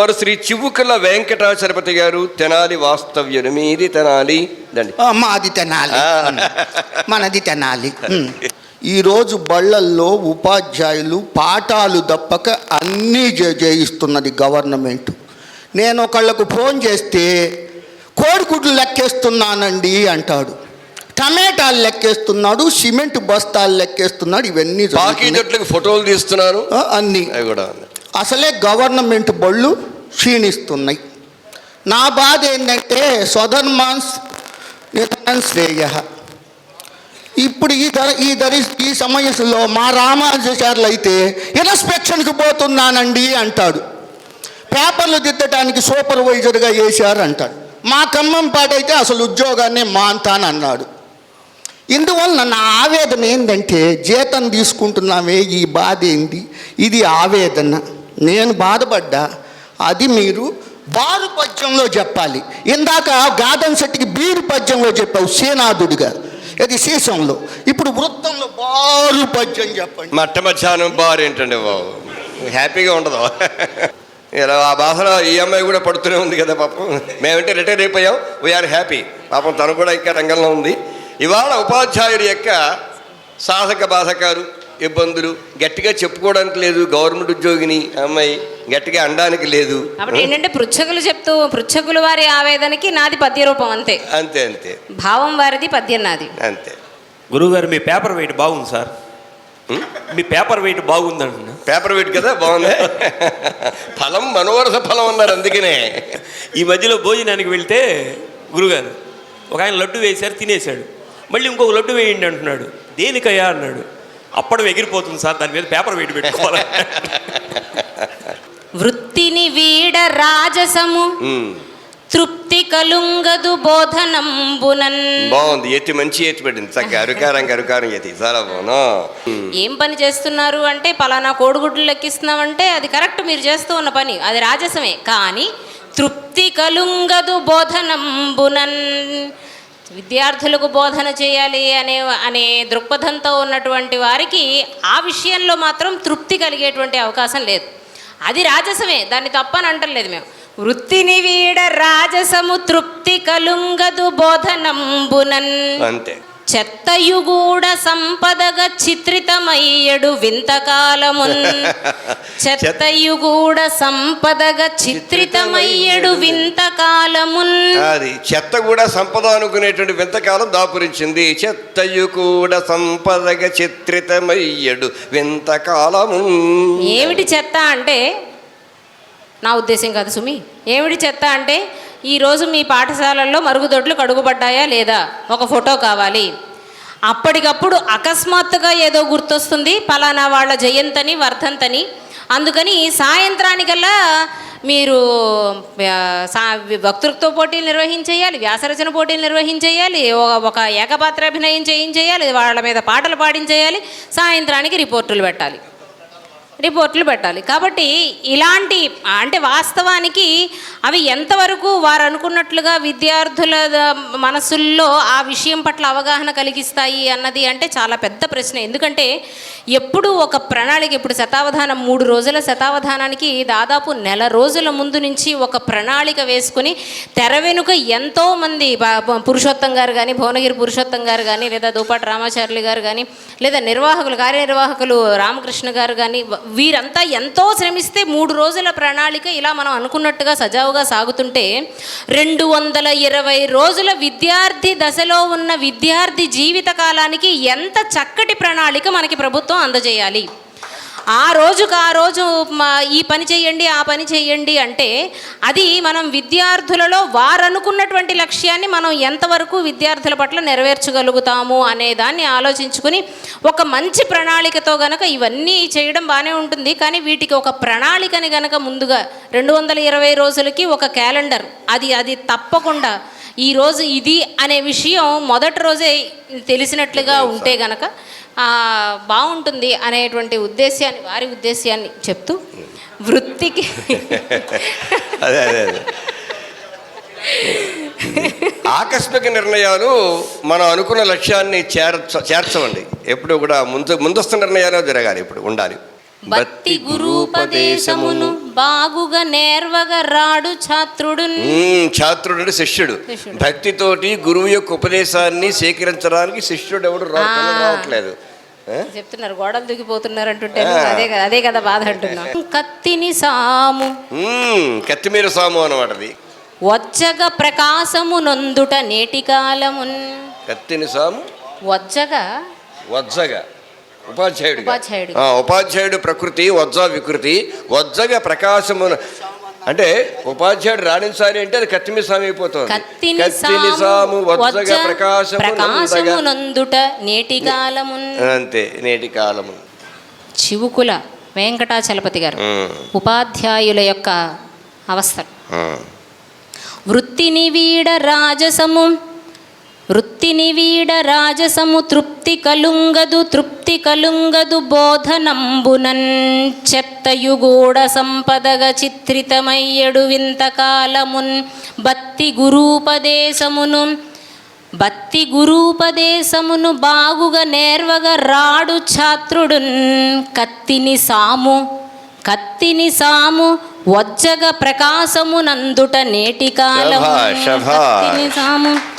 వారు శ్రీ చివుకల వెంకటాచలపతి గారు తెనాలి వాస్తవ్యులు. మీది తెనాలి. దండి. మాది తినాలి. మనది తినాలి. ఈరోజు బళ్ళల్లో ఉపాధ్యాయులు పాఠాలు తప్పక అన్నీ జే- చేయిస్తున్నది గవర్నమెంట్. నేను ఒకళ్ళకు ఫోన్ చేస్తే కోడిగుడ్లు లెక్కేస్తున్నానండి అంటాడు. టమాటాలు లెక్కేస్తున్నాడు సిమెంట్ బస్తాలు లెక్కేస్తున్నాడు ఇవన్నీ ఫోటోలు తీస్తున్నారు అన్నీ. కూడా అసలే గవర్నమెంట్ బళ్ళు క్షీణిస్తున్నాయి. నా బాధ ఏంటంటే స్వధర్మాన్స్ నిధనం శ్రేయ. ఇప్పుడు ఈ ధర ఈ ధరి ఈ సమయంలో మా రామాచార్యులు అయితే ఇన్స్పెక్షన్కి పోతున్నానండి అంటాడు. పేపర్లు దిద్దటానికి సూపర్వైజర్గా వేశారు అంటాడు మా ఖమ్మం పాటైతే అసలు ఉద్యోగాన్ని మాంతానన్నాడు. ఇందువలన నా ఆవేదన ఏంటంటే జీతం తీసుకుంటున్నామే ఈ బాధ ఏంటి ఇది ఆవేదన. నేను బాధపడ్డా. అది మీరు బారు పద్యంలో చెప్పాలి. ఇందాక గాదన్ శెట్టికి బీరు పద్యంలో చెప్పావు శ్రీనాథుడిగా ఇది శేషంలో. ఇప్పుడు వృత్తంలో బారు పద్యం చెప్పండి. మట్ట మధ్యాహ్నం బారు ఏంటండి బాబు? హ్యాపీగా ఉండదు. ఇలా ఆ బాధలో ఈ అమ్మాయి కూడా పడుతూనే ఉంది కదా పాపం. మేమంటే రిటైర్ అయిపోయాం. వీఆర్ హ్యాపీ పాపం తను కూడా ఇంకా రంగంలో ఉంది. ఇవాళ ఉపాధ్యాయుడి యొక్క సాధక బాధకారు ఇబ్బందులు. గట్టిగా చెప్పుకోవడానికి లేదు గవర్నమెంట్ ఉద్యోగిని అమ్మాయి గట్టిగా అనడానికి లేదు. కాబట్టి ఏంటంటే పృచ్ఛకులు చెప్తూ పృచ్ఛకులు వారి ఆవేదనకి నాది పద్య రూపం అంతే. అంతే అంతే. భావం వారిది పద్యం నాది. అంతే. గురువుగారు మీ పేపర్ వెయిట్ బాగుంది సార్? మీ పేపర్ వెయిట్ బాగుందంటున్నా. పేపర్ వెయిట్ కదా బాగుంది. ఫలం మనోరస ఫలం అన్నారు అందుకనే. ఈ మధ్యలో భోజనానికి వెళ్తే గురుగారు ఒక ఆయన లడ్డు వేశారు తినేశాడు. మళ్ళీ ఇంకొక లడ్డు వేయండి అంటున్నాడు. దేనికయ్యా అన్నాడు. అప్పడం ఎగిరిపోతుంది సార్ దాని మీద పేపర్ వెయిట్ పెట్టుకోవాలి. వృత్తిని వీడ రాజసము. తృప్తి కలుంగదు బోధనంబునన్. బాగుంది ఎత్తి మంచి ఎత్తి పెట్టింది. చక్కగా అరుకారం అరుకారం ఎత్తి. చాలా బాగున్నా ఏం పని చేస్తున్నారు అంటే పలానా కోడిగుడ్లు లెక్కిస్తున్నామంటే అది కరెక్ట్ మీరు చేస్తూ ఉన్న పని. అది రాజసమే. కానీ తృప్తి కలుంగదు బోధనంబునన్. విద్యార్థులకు బోధన చేయాలి అనే అనే దృక్పథంతో ఉన్నటువంటి వారికి ఆ విషయంలో మాత్రం తృప్తి కలిగేటువంటి అవకాశం లేదు. అది రాజసమే దాన్ని తప్పని అంటలేదు మేము. వృత్తిని వీడ రాజసము తృప్తి కలుంగదు బోధనంబునన్. అంతే. చెత్తయుగూడ సంపదగా చిత్రితమయ్యడు వింతకాలమున్. చెత్తయుగూడ సంపదగా చిత్రితమయ్యడు వింతకాలమున్. అది చెత్త కూడా సంపద అనుకునేటువంటి వింతకాలం దాపురించింది. చెత్తయు కూడా సంపదగా చిత్రితమయ్యడు వింతకాలము ఏమిటి చెత్త అంటే? నా ఉద్దేశం కాదు సుమి. ఏమిటి చెత్త అంటే? ఈరోజు మీ పాఠశాలల్లో మరుగుదొడ్లు కడుగుపడ్డాయా లేదా? ఒక ఫోటో కావాలి. అప్పటికప్పుడు అకస్మాత్తుగా ఏదో గుర్తొస్తుంది. పలానా వాళ్ళ జయంతని వర్ధంతని. అందుకని సాయంత్రానికల్లా మీరు ఆ, వక్తృత్వ పోటీలు నిర్వహించేయాలి వ్యాసరచన పోటీలు నిర్వహించేయాలి ఒక- ఒక ఏకపాత్రాభినయం చేయించేయాలి వాళ్ళ మీద పాటలు పాడించేయాలి సాయంత్రానికి రిపోర్టులు పెట్టాలి. రిపోర్ట్లు పెట్టాలి. కాబట్టి ఇలాంటి అంటే వాస్తవానికి అవి ఎంతవరకు వారు అనుకున్నట్లుగా విద్యార్థుల మనసుల్లో ఆ విషయం పట్ల అవగాహన కలిగిస్తాయి అన్నది అంటే చాలా పెద్ద ప్రశ్న. ఎందుకంటే ఎప్పుడు ఒక ప్రణాళిక ఇప్పుడు శతావధానం మూడు రోజుల శతావధానానికి దాదాపు నెల రోజుల ముందు నుంచి ఒక ప్రణాళిక వేసుకుని తెర వెనుక ఎంతోమంది పురుషోత్తం గారు కానీ భువనగిరి పురుషోత్తం గారు కానీ లేదా దూపాటి రామాచార్యులు గారు కానీ లేదా నిర్వాహకులు కార్యనిర్వాహకులు రామకృష్ణ గారు కానీ వీరంతా ఎంతో శ్రమిస్తే మూడు రోజుల ప్రణాళిక ఇలా మనం అనుకున్నట్టుగా సజావుగా సాగుతుంటే రెండు వందల ఇరవై రోజుల విద్యార్థి దశలో ఉన్న విద్యార్థి జీవిత కాలానికి ఎంత చక్కటి ప్రణాళిక మనకి ప్రభుత్వం అందజేయాలి? ఆ రోజుకు ఆ రోజు ఈ పని చేయండి ఆ పని చేయండి అంటే అది మనం విద్యార్థులలో వారనుకున్నటువంటి లక్ష్యాన్ని మనం ఎంతవరకు విద్యార్థుల పట్ల నెరవేర్చగలుగుతాము అనే దాన్ని ఆలోచించుకుని ఒక మంచి ప్రణాళికతో గనక ఇవన్నీ చేయడం బాగానే ఉంటుంది. కానీ వీటికి ఒక ప్రణాళికని గనక ముందుగా రెండు వందల ఇరవై రోజులకి ఒక క్యాలెండర్. అది అది తప్పకుండా ఈ రోజు ఇది అనే విషయం మొదటి రోజే తెలిసినట్లుగా ఉంటే గనక బాగుంటుంది అనేటువంటి ఉద్దేశాన్ని వారి ఉద్దేశాన్ని చెప్తూ వృత్తికి అదే అదే అదే. ఆకస్మిక నిర్ణయాలు మనం అనుకున్న లక్ష్యాన్ని చేర్చ చేర్చవండి. ఎప్పుడు కూడా ముందు ముందస్తు నిర్ణయాలు జరగాలి ఇప్పుడు ఉండాలి. భక్తి గురూపదేశమును బాగుగా నేర్వగా రాడు ఛాత్రుడు ఛాత్రుడు అంటే శిష్యుడు. భక్తితోటి గురువు యొక్క ఉపదేశాన్ని స్వీకరించడానికి శిష్యుడు ఎవడు. రావట్లేదు? చెప్తున్నారు గోడలు దూకిపోతున్నారు అంటుంటే అదే కదా అదే కదా బాధ అంటున్నా కత్తిని సాము. మ్మ్, కత్తిమీర సాము అన్నమాట అది. వచ్చగ ప్రకాశము నొందుట నేటి కాలమున్. కత్తిని సాము. వచ్చగా వజ్జగా. ఉపాధ్యాయుడు ఉపాధ్యాయుడు. ప్రకృతి వజ్జ వికృతి వజ్జగా ప్రకాశము అంటే ఉపాధ్యాయుడు రాణించాలి అంటే అది కత్తిమీద సాము అయిపోతుంది కత్తిని సాము వజ్జగా నేటి అంతే నేటి కాలము చివుకుల వెంకటాచలపతి గారు. ఉపాధ్యాయుల యొక్క అవస్థ. వృత్తిని వీడ రాజసము వృత్తిని వీడ రాజసము తృప్తి కలుంగదు తృప్తి కలుంగదు బోధనంబునన్. చెత్తయుగూడ సంపదగ చిత్రితమయ్యడు వింతకాలమున్. బత్తి గురూపదేశమును బత్తి గురూపదేశమును బాగుగా నేర్వగా రాడు ఛాత్రుడున్. కత్తిని సాము కత్తిని సాము వజ్జగ ప్రకాశమునందుట నేటి కాలము. కత్తిని సాము.